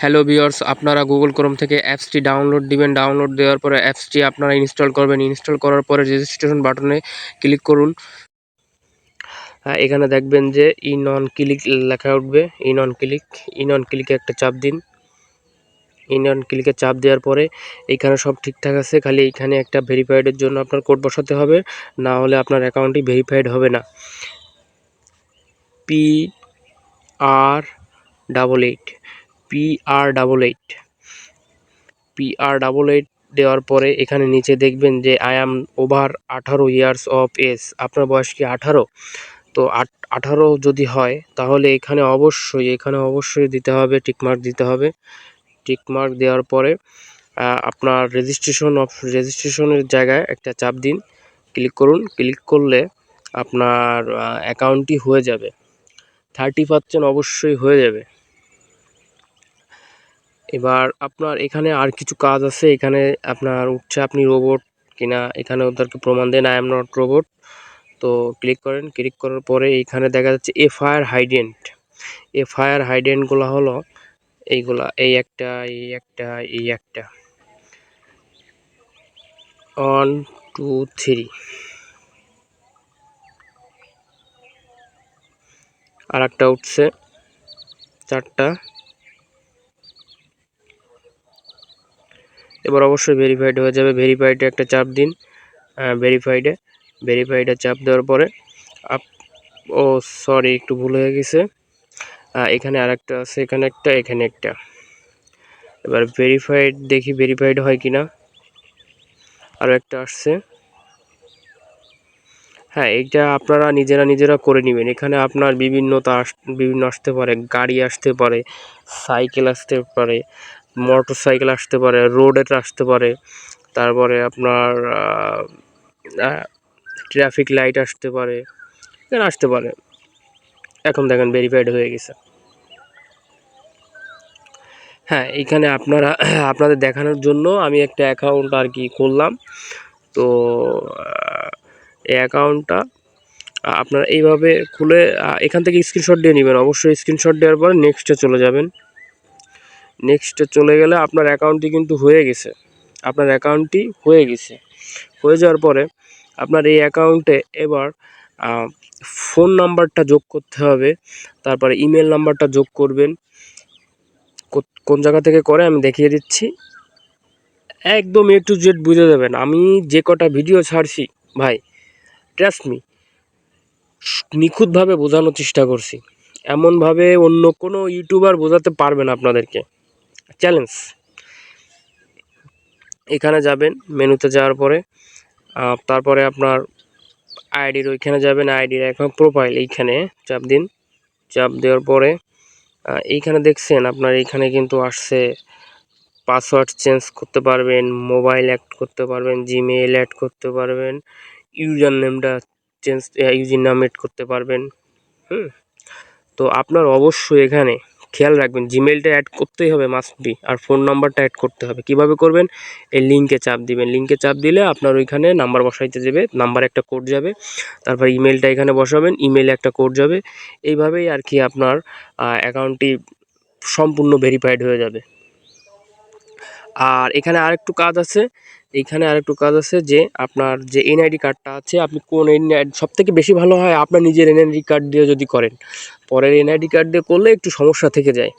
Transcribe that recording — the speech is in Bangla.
হ্যালো ভিউয়ার্স আপনারা গুগল ক্রোম থেকে অ্যাপসটি ডাউনলোড দিবেন। ডাউনলোড দেওয়ার পরে অ্যাপসটি আপনারা ইনস্টল করবেন। ইনস্টল করার পরে রেজিস্ট্রেশন বাটনে ক্লিক করুন। হ্যাঁ, এখানে দেখবেন যে ইন অন ক্লিক লেখা উঠবে। In on click in on ক্লিকে একটা চাপ দিন। ইন অন ক্লিকে চাপ দেওয়ার পরে এখানে সব ঠিকঠাক আছে খালি এখানে একটা ভেরিফাইডের জন্য আপনার কোড বসাতে হবে। না হলে আপনার অ্যাকাউন্টটি ভেরিফাইড হবে না। P R double eight P R double eight P R double eight দেওয়ার পরে এখানে নিচে দেখবেন যে আই অ্যাম ওভার আঠারো ইয়ার্স অফ এজ আপনার বয়স কি আঠারো? তো আঠারো যদি হয়, তাহলে এখানে অবশ্যই এখানে অবশ্যই দিতে হবে টিকমার্ক দিতে হবে। টিকমার্ক দেওয়ার পরে আপনার রেজিস্ট্রেশন অফ রেজিস্ট্রেশনের জায়গায় একটা চাপ দিন। ক্লিক করুন। ক্লিক করলে আপনার অ্যাকাউন্টটি হয়ে যাবে। থার্টি পার্সেন্ট অবশ্যই হয়ে যাবে। এবার আপনার এখানে আর কিছু কাজ আছে? এখানে আপনার উঠছে আপনি রোবট কিনা? এখানে ওদেরকে প্রমাণ দেন আই এম নট রোবট তো ক্লিক করেন ক্লিক করার পরে এইখানে দেখা যাচ্ছে এফআইআর হাইডেন্ট এফআইআর হাইডেন্টগুলো হলো এইগুলা, এই একটা এই একটা এই একটা। ওয়ান টু থ্রি আর একটা উঠছে, চারটা। এবার অবশ্যই ভেরিফাইড হয়ে যাবে। ভেরিফাইডে একটা চাপ দিন। ভেরিফাইডে ভেরিফাইডে চাপ দেওয়ার পরে আপ ও সরি একটু ভুল হয়ে গেছে। এখানে আর একটা আছে, এখানে একটা এখানে একটা। এবার ভেরিফাইড দেখি ভেরিফাইড হয় কি না। আরও একটা আসছে। হ্যাঁ এইটা আপনারা নিজেরা নিজেরা করে নেবেন। এখানে আপনার বিভিন্নতা আস বিভিন্ন আসতে পারে, গাড়ি আসতে পারে, সাইকেল আসতে পারে মোটর সাইকেল আসতে পারে, রোডের আসতে পারে, তারপরে আপনার ট্রাফিক লাইট আসতে পারে, এখানে আসতে পারে। এখন দেখেন ভেরিফাইড হয়ে গেছে। হ্যাঁ এইখানে আপনারা, আপনাদের দেখানোর জন্য আমি একটা অ্যাকাউন্ট আর কি খুললাম। তো এই অ্যাকাউন্টটা আপনারা এইভাবে খুলে এখান থেকে স্ক্রিনশট দিয়ে নেবেন। অবশ্যই স্ক্রিনশট দেওয়ার পরে নেক্সটে চলে যাবেন। নেক্সটে চলে গেলে আপনার অ্যাকাউন্টটি কিন্তু হয়ে গেছে। আপনার অ্যাকাউন্টটি হয়ে গেছে। হয়ে যাওয়ার পরে আপনার এই অ্যাকাউন্টে এবার ফোন নাম্বারটা যোগ করতে হবে। তারপরে ইমেল নাম্বারটা যোগ করবেন। কোন জায়গা থেকে করে আমি দেখিয়ে দিচ্ছি। একদম এ টু জেড বুঝে দেবেন আমি যে কটা ভিডিও ছাড়ছি, ভাই ট্রাস্ট মি নিখুঁতভাবে বোঝানোর চেষ্টা করছি। এমনভাবে অন্য কোনো ইউটিউবার বোঝাতে পারবে না আপনাদেরকে। চ্যালেঞ্জ। এখানে যাবেন, মেনুতে যাওয়ার পরে তারপরে আপনার আইডির ওইখানে যাবেন, আইডির এখন প্রোফাইল এইখানে, চাপ দিন। চাপ দেওয়ার পরে এইখানে দেখছেন আপনার এইখানে কিন্তু আসছে পাসওয়ার্ড চেঞ্জ করতে পারবেন মোবাইল অ্যাড করতে পারবেন জিমেইল অ্যাড করতে পারবেন ইউজার নেমটা চেঞ্জ ইউজার নাম এড করতে পারবেন। হুম, তো আপনার অবশ্যই এখানে খেয়াল রাখবেন জিমেলটা অ্যাড করতেই হবে মাস্ট বি আর ফোন নাম্বারটা অ্যাড করতে হবে। কীভাবে করবেন? এই লিঙ্কে চাপ দিবেন। লিঙ্কে চাপ দিলে আপনার ওইখানে নাম্বার বসাইতে যাবে নাম্বার একটা কোড যাবে, তারপর ইমেলটা এখানে বসাবেন ইমেলে একটা কোড যাবে। এইভাবেই আর কি আপনার অ্যাকাউন্টটি সম্পূর্ণ ভেরিফাইড হয়ে যাবে। আর এখানে আরেকটু কাজ আছে এইখানে আরেকটু কাজ আছে যে আপনার যে এনআইডি কার্ডটা আছে, আপনি কোন এনআইডি সব থেকে বেশি ভালো হয় আপনার নিজের এনআইডি কার্ড দিয়ে যদি করেন। পরের এনআইডি কার্ড দিয়ে করলে একটু সমস্যা থেকে যায়।